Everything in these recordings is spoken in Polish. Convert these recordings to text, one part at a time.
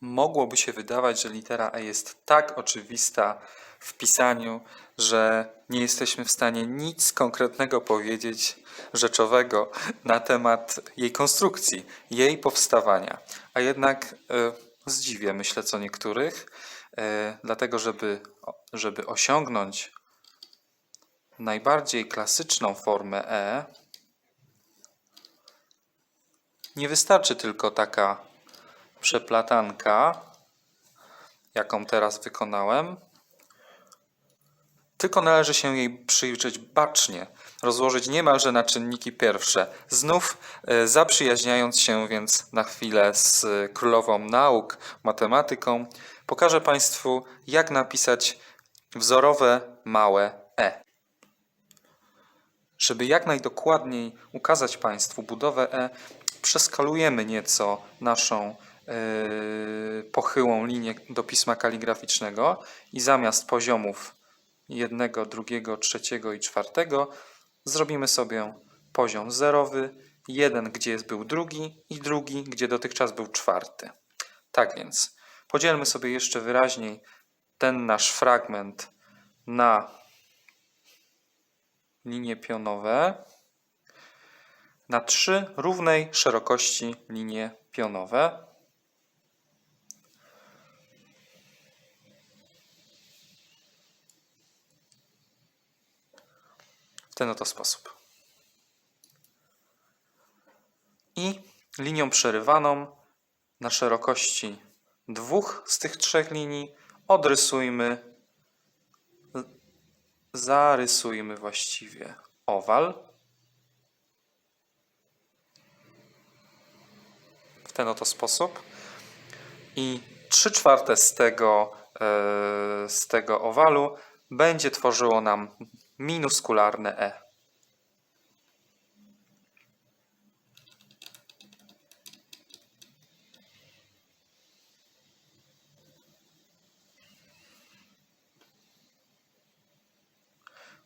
mogłoby się wydawać, że litera E jest tak oczywista w pisaniu, że nie jesteśmy w stanie nic konkretnego powiedzieć rzeczowego na temat jej konstrukcji, jej powstawania. A jednak e, zdziwię, myślę, co niektórych, e, dlatego żeby, żeby osiągnąć najbardziej klasyczną formę E, nie wystarczy tylko taka przeplatanka, jaką teraz wykonałem, tylko należy się jej przyjrzeć bacznie, rozłożyć niemalże na czynniki pierwsze. Znów e, zaprzyjaźniając się więc na chwilę z królową nauk, matematyką, pokażę Państwu, jak napisać wzorowe małe e. Żeby jak najdokładniej ukazać Państwu budowę E, przeskalujemy nieco naszą pochyłą linię do pisma kaligraficznego i zamiast poziomów jednego, drugiego, trzeciego i czwartego zrobimy sobie poziom zerowy, jeden, gdzie jest był drugi i drugi, gdzie dotychczas był czwarty. Tak więc podzielmy sobie jeszcze wyraźniej ten nasz fragment na linie pionowe na trzy równej szerokości linie pionowe. Ten oto sposób. I linią przerywaną na szerokości dwóch z tych trzech linii odrysujmy, zarysujmy właściwie owal. w ten oto sposób. I 3 czwarte z tego, e, z tego owalu będzie tworzyło nam minuskularne E.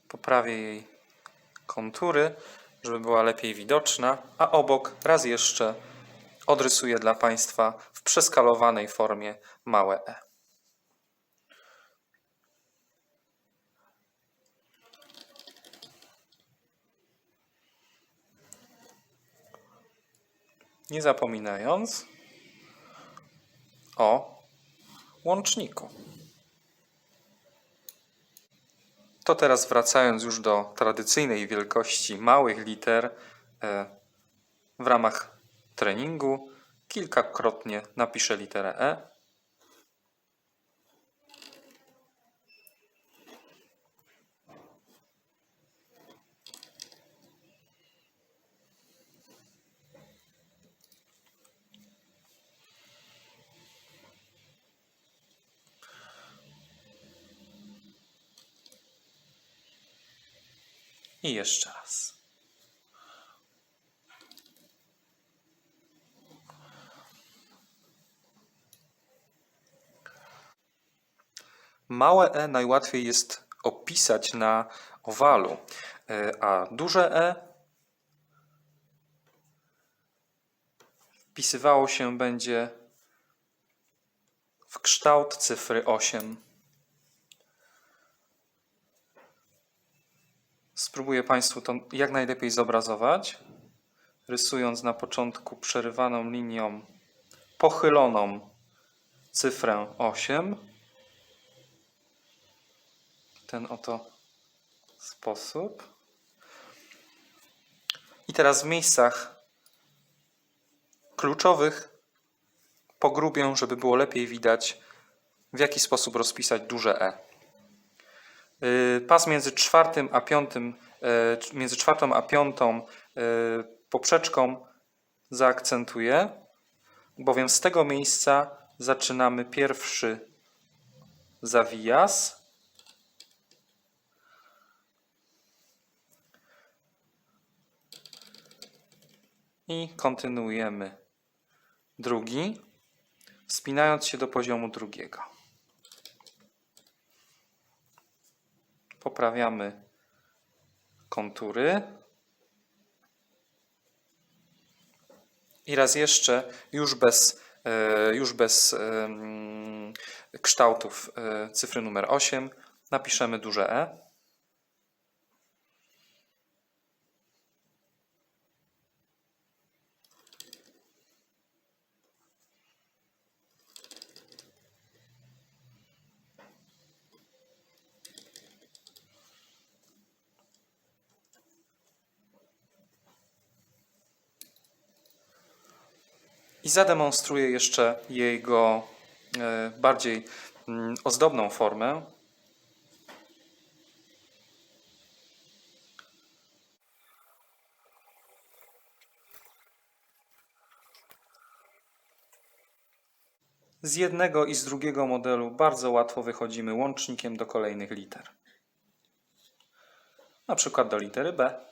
Poprawię jej kontury, żeby była lepiej widoczna, a obok raz jeszcze odrysuję dla Państwa w przeskalowanej formie małe e. Nie zapominając o łączniku. To teraz wracając już do tradycyjnej wielkości małych liter e, w ramach treningu kilkakrotnie napiszę literę E. I jeszcze raz. Małe e najłatwiej jest opisać na owalu, e, a duże e wpisywało się będzie w kształt cyfry 8. Spróbuję Państwu to jak najlepiej zobrazować, rysując na początku przerywaną linią pochyloną cyfrę 8 ten oto sposób. I teraz w miejscach kluczowych pogrubię, żeby było lepiej widać, w jaki sposób rozpisać duże E. Y, pas między czwartym a piątym, y, między czwartą a piątą y, poprzeczką zaakcentuję, bowiem z tego miejsca zaczynamy pierwszy zawijas i kontynuujemy drugi, wspinając się do poziomu drugiego. Poprawiamy kontury. I raz jeszcze, już bez e, już bez em, kształtów e, cyfry numer 8, napiszemy duże E. I zademonstruję jeszcze jego e, bardziej mm, ozdobną formę. Z jednego i z drugiego modelu bardzo łatwo wychodzimy łącznikiem do kolejnych liter. Na przykład do litery B.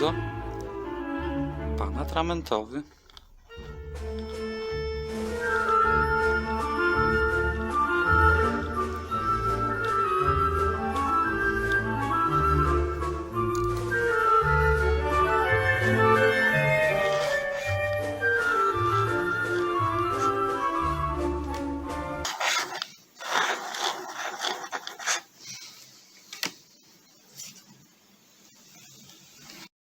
bardzo. Pan atramentowy.